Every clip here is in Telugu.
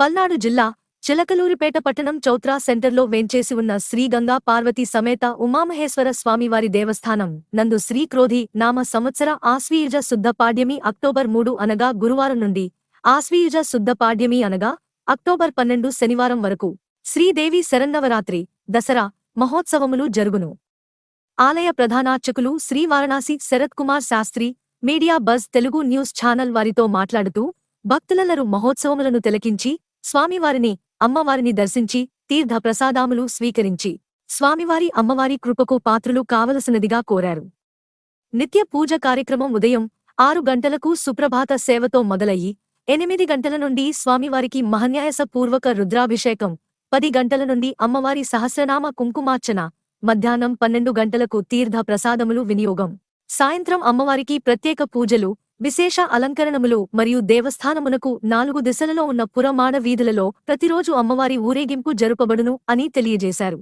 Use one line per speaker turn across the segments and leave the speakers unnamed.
పల్నాడు జిల్లా చిలకలూరిపేట పట్టణం చౌత్రా సెంటర్లో వేంచేసి ఉన్న శ్రీ గంగా పార్వతీ సమేత ఉమామహేశ్వర స్వామివారి దేవస్థానం. నందు శ్రీ క్రోధి నామ సంవత్సర ఆశ్వీయుజ శుద్ధ పాడ్యమి అక్టోబర్ మూడు అనగా గురువారం నుండి ఆశ్వీయుజ శుద్ధ పాడ్యమి అనగా అక్టోబర్ పన్నెండు శనివారం వరకు. శ్రీదేవి శరన్నవరాత్రి దసరా మహోత్సవములు జరుగును. ఆలయ ప్రధానార్చకులు Shri Varanasi Sarath Kumar Shastri media buzz Telugu news channel వారితో మాట్లాడుతూ భక్తులెల్లరూ మహోత్సవములను తిలకించి స్వామివారిని అమ్మవారిని దర్శించి తీర్థప్రసాదాములు స్వీకరించి స్వామివారి అమ్మవారి కృపకు పాత్రులు కావలసినదిగా కోరారు. నిత్య పూజ కార్యక్రమం ఉదయం ఆరు గంటలకు సుప్రభాత సేవతో మొదలయ్యి ఎనిమిది గంటల నుండి స్వామివారికి మహన్యాయసపూర్వక రుద్రాభిషేకం పది గంటల నుండి అమ్మవారి సహస్రనామ కుంకుమార్చన మధ్యాహ్నం పన్నెండు గంటలకు తీర్థ ప్రసాదములు వినియోగం. సాయంత్రం అమ్మవారికి ప్రత్యేక పూజలు విశేష అలంకరణములు మరియు దేవస్థానమునకు నాలుగు దిశలలో ఉన్న పురమాడ వీధులలో ప్రతిరోజు అమ్మవారి ఊరేగింపు జరుపబడును అని తెలియజేశారు.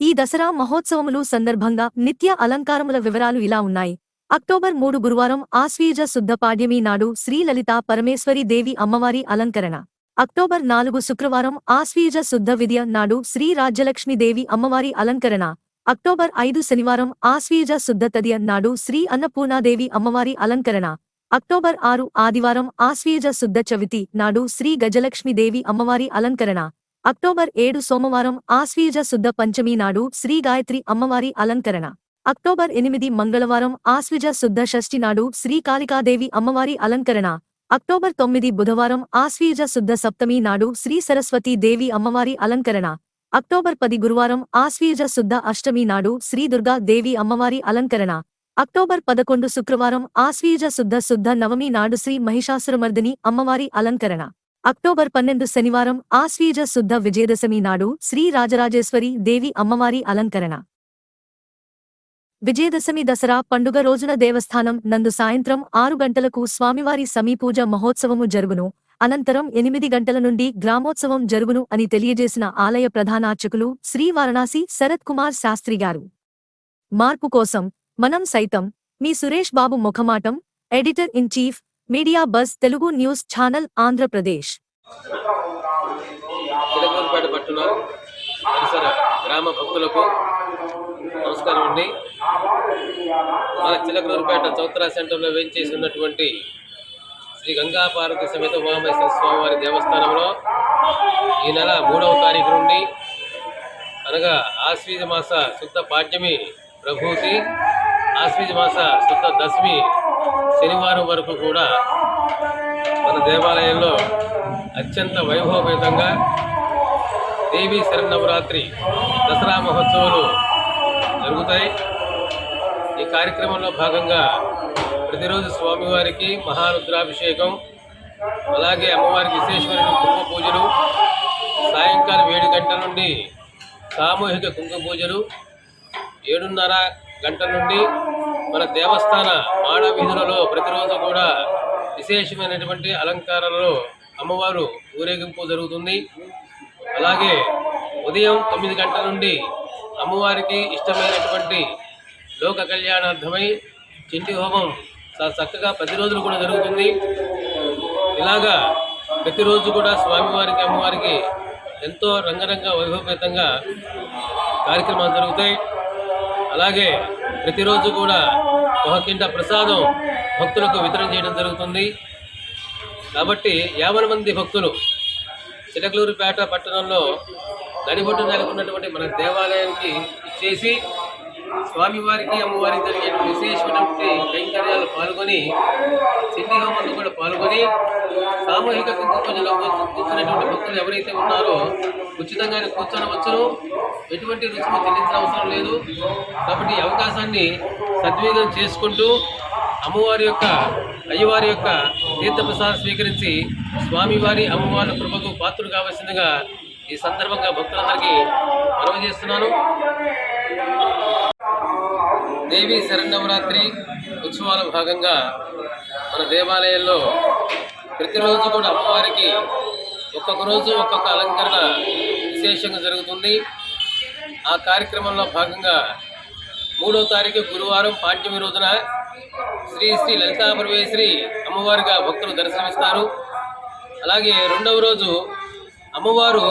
ఈ దసరా మహోత్సవములు సందర్భంగా నిత్య అలంకారముల వివరాలు ఇలా ఉన్నాయి. అక్టోబర్ మూడు గురువారం ఆశ్వీజ శుద్ధ పాడ్యమి నాడు శ్రీలలిత పరమేశ్వరి దేవి అమ్మవారి అలంకరణ. అక్టోబర్ నాలుగు శుక్రవారం ఆశ్వీజ శుద్ధ విద్య నాడు శ్రీ రాజ్యలక్ష్మీదేవి అమ్మవారి అలంకరణ. అక్టోబర్ ఐదు శనివారం ఆశ్వీజ శుద్ధ తదియ నాడు శ్రీ అన్నపూర్ణాదేవి అమ్మవారి అలంకరణ. అక్టోబర్ ఆరు ఆదివారం ఆశ్వీజ శుద్ధ చవితి నాడు శ్రీ గజలక్ష్మి దేవి అమ్మవారి అలంకరణ. అక్టోబర్ ఏడు సోమవారం ఆశ్వీజ శుద్ధ పంచమి నాడు శ్రీ గాయత్రి అమ్మవారి అలంకరణ. అక్టోబర్ ఎనిమిది మంగళవారం ఆశ్విజ శుద్ధ షష్ఠి నాడు శ్రీ కాళికాదేవి అమ్మవారి అలంకరణ. అక్టోబర్ తొమ్మిది బుధవారం ఆశ్వీజ శుద్ధ సప్తమి నాడు శ్రీ సరస్వతీ దేవి అమ్మవారి అలంకరణ. అక్టోబర్ పది గురువారం ఆశ్వీజ శుద్ధ అష్టమి నాడు శ్రీ దుర్గా దేవి అమ్మవారి అలంకరణ. అక్టోబర్ పదకొండు శుక్రవారం ఆశ్వీజ శుద్ధ శుద్ధ నవమి నాడు శ్రీ మహిషాసురమర్దిని అమ్మవారి అలంకరణ. అక్టోబర్ పన్నెండు శనివారం ఆశ్వీజ శుద్ధ విజయదశమి నాడు శ్రీ రాజరాజేశ్వరి దేవి అమ్మవారి అలంకరణ. విజయదశమి దసరా పండుగ రోజున దేవస్థానం నందు సాయంత్రం ఆరు గంటలకు స్వామివారి సమీపూజ మహోత్సవము జరుగును. అనంతరం ఎనిమిది గంటల నుండి గ్రామోత్సవం జరుగును అని తెలియజేసిన ఆలయ ప్రధానార్చకులు శ్రీ వారణాసి శరత్ కుమార్ శాస్త్రి గారు. మార్పు కోసం మనం సైతం మీ Suresh Babu ముఖమాటం editor in chief media buzz Telugu news channel Andhra Pradesh
పట్టణ పరిసర గ్రామ భక్తులకు నమస్కారం అండి. మన చిలకూరుపేట చౌత్రా సెంటర్లో వేయించేసి ఉన్నటువంటి శ్రీ గంగాపార్వతి సమేత ఉమామేశ్వర స్వామివారి దేవస్థానంలో ఈ నెల మూడవ తారీఖు నుండి అనగా ఆశ్వీజ మాస శుద్ధ పాడ్యమి ప్రభూతి ఆశ్వీజ మాస శుద్ధ దశమి శనివారం వరకు కూడా మన దేవాలయంలో అత్యంత వైభవపేతంగా దేవీ శరణవరాత్రి దసరా మహోత్సవాలు జరుగుతాయి. ఈ కార్యక్రమంలో భాగంగా ప్రతిరోజు స్వామివారికి మహారుద్రాభిషేకం అలాగే అమ్మవారికి విశేషమైన కుంకుమ పూజలు సాయంకాలం ఏడు గంటల నుండి సామూహిక కుంభ పూజలు ఏడున్నర గంటల నుండి మన దేవస్థాన మాడ వీధులలో ప్రతిరోజు కూడా విశేషమైనటువంటి అలంకారాలలో అమ్మవారు ఊరేగింపు జరుగుతుంది. అలాగే ఉదయం తొమ్మిది గంటల నుండి అమ్మవారికి ఇష్టమైనటువంటి లోక కళ్యాణార్థమై చింటి హోమం చాలా చక్కగా ప్రతి రోజులు కూడా జరుగుతుంది. ఇలాగా ప్రతిరోజు కూడా స్వామివారికి అమ్మవారికి ఎంతో రంగరంగ వైభవపేతంగా కార్యక్రమాలు జరుగుతాయి. అలాగే ప్రతిరోజు కూడా ఒక కింట ప్రసాదం భక్తులకు వితరణ చేయడం జరుగుతుంది. కాబట్టి యాభై మంది భక్తులు చిలకలూరుపేట పట్టణంలో నడిబొట్టు నెలకొన్నటువంటి మన దేవాలయానికి చేసి స్వామివారికి అమ్మవారికి జరిగేటువంటి విశేషమైనటువంటి కైంకర్యాలు పాల్గొని సింధి హోమంలో కూడా పాల్గొని సామూహిక కుంకుమ కూర్చున్నటువంటి భక్తులు ఎవరైతే ఉన్నారో ఉచితంగానే కూర్చోనవచ్చును. ఎటువంటి రుసుము చెల్లించిన అవసరం లేదు. కాబట్టి ఈ అవకాశాన్ని సద్వినియోగం చేసుకుంటూ అమ్మవారి యొక్క అయ్యవారి యొక్క తీర్థప్రసాదం స్వీకరించి స్వామివారి అమ్మవారి కృపకు పాత్రులు కావాల్సిందిగా ఈ సందర్భంగా భక్తులందరికీ మనవి చేస్తున్నాను. దేవి శరణవరాత్రి ఉత్సవాల భాగంగా మన దేవాలయంలో ప్రతిరోజు కూడా అమ్మవారికి ఒక్కొక్క రోజు ఒక్కొక్క అలంకరణ విశేషంగా జరుగుతుంది. ఆ కార్యక్రమంలో భాగంగా మూడో తారీఖు గురువారం పాఠ్యమి రోజున శ్రీ శ్రీ లలితాపరమేశ్వరి అమ్మవారిగా భక్తులు దర్శనమిస్తారు. అలాగే రెండవ రోజు అమ్మవారు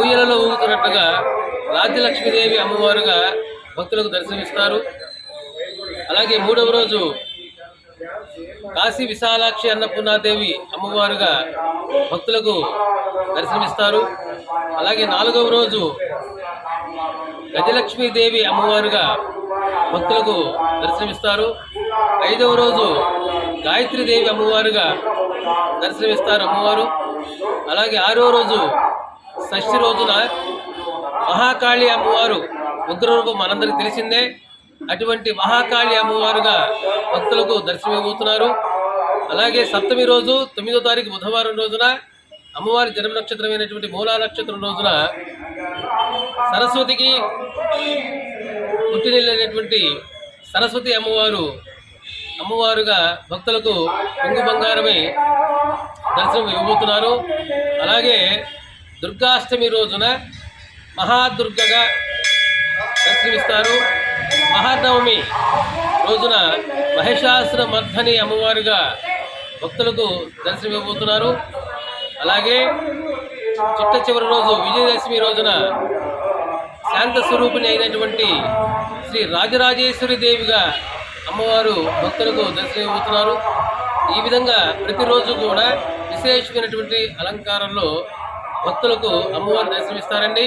ఊయలలో ఊగుతున్నట్టుగా రాజ్యలక్ష్మీదేవి అమ్మవారుగా భక్తులకు దర్శనమిస్తారు. అలాగే మూడవ రోజు కాశీ విశాలాక్షి అన్నపూర్ణాదేవి అమ్మవారుగా భక్తులకు దర్శనమిస్తారు. అలాగే నాలుగవ రోజు గజలక్ష్మీదేవి అమ్మవారుగా భక్తులకు దర్శనమిస్తారు. ఐదవ రోజు గాయత్రీదేవి అమ్మవారుగా దర్శనమిస్తారు అమ్మవారు. అలాగే ఆరో రోజు షష్ఠి రోజున మహాకాళి అమ్మవారు ఉగ్రరూపం మనందరికి తెలిసిందే. అటువంటి మహాకాళి అమ్మవారుగా భక్తులకు దర్శనమివ్వబోతున్నారు. అలాగే సప్తమి రోజు తొమ్మిదో తారీఖు బుధవారం రోజున అమ్మవారి జన్మ నక్షత్రమైనటువంటి మూలా నక్షత్రం రోజున సరస్వతికి పుట్టినటువంటి సరస్వతి అమ్మవారు అమ్మవారుగా భక్తులకు పొంగు బంగారమే దర్శనం ఇవ్వబోతున్నారు అలాగే దుర్గాష్టమి రోజున మహాదుర్గగా దర్శనమిస్తారు మహానవమి రోజున మహిషాసుర మర్ధని అమ్మవారుగా భక్తులకు దర్శనమివ్వబోతున్నారు అలాగే చిట్ట చివరి రోజు విజయదశమి రోజున శాంత స్వరూపిణి అయినటువంటి శ్రీ రాజరాజేశ్వరి దేవిగా అమ్మవారు భక్తులకు దర్శనమివ్వబోతున్నారు ఈ విధంగా ప్రతిరోజు కూడా విశేషమైనటువంటి అలంకారంలో భక్తులకు అమ్మవారు దర్శనమిస్తారండి.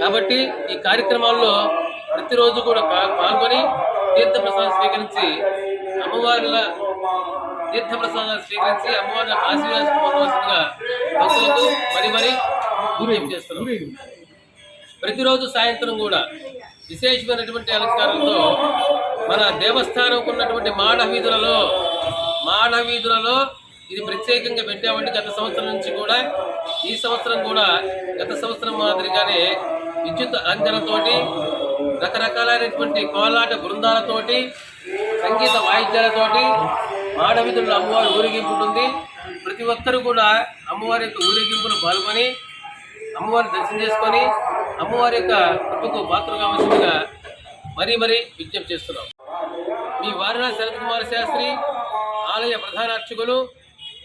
కాబట్టి ఈ కార్యక్రమాల్లో ప్రతిరోజు కూడా పాల్గొని తీర్థప్రసాదం స్వీకరించి అమ్మవార్ల తీర్థప్రసాదాలు స్వీకరించి అమ్మవారి ఆశీర్వాదం పొందవలసిందిగా భక్తులకు మరి మరి విజ్ఞప్తి చేస్తున్నాం. ప్రతిరోజు సాయంత్రం కూడా విశేషమైనటువంటి అలంకారంతో మన దేవస్థానంకు ఉన్నటువంటి మాడ వీధులలో మాడ వీధులలో ఇది ప్రత్యేకంగా పెట్టామంటే గత సంవత్సరం నుంచి కూడా ఈ సంవత్సరం కూడా గత సంవత్సరం మాదిరిగానే విద్యుత్ అంజనతోటి రకరకాలైనటువంటి కోలాట బృందాలతోటి సంగీత వాయిద్యాలతోటి మాడ అమ్మవారి ఊరేగింపు ఉంటుంది ప్రతి ఒక్కరు కూడా అమ్మవారి యొక్క ఊరేగింపును పాల్గొని అమ్మవారిని దర్శనం చేసుకొని అమ్మవారి యొక్క కృపకు పాత్ర కావాల్సిందిగా మరీ మరీ విజ్ఞప్తి చేస్తున్నాం. మీ వారణాసి శరత్ కుమార్ శాస్త్రి ఆలయ ప్రధాన అర్చకులు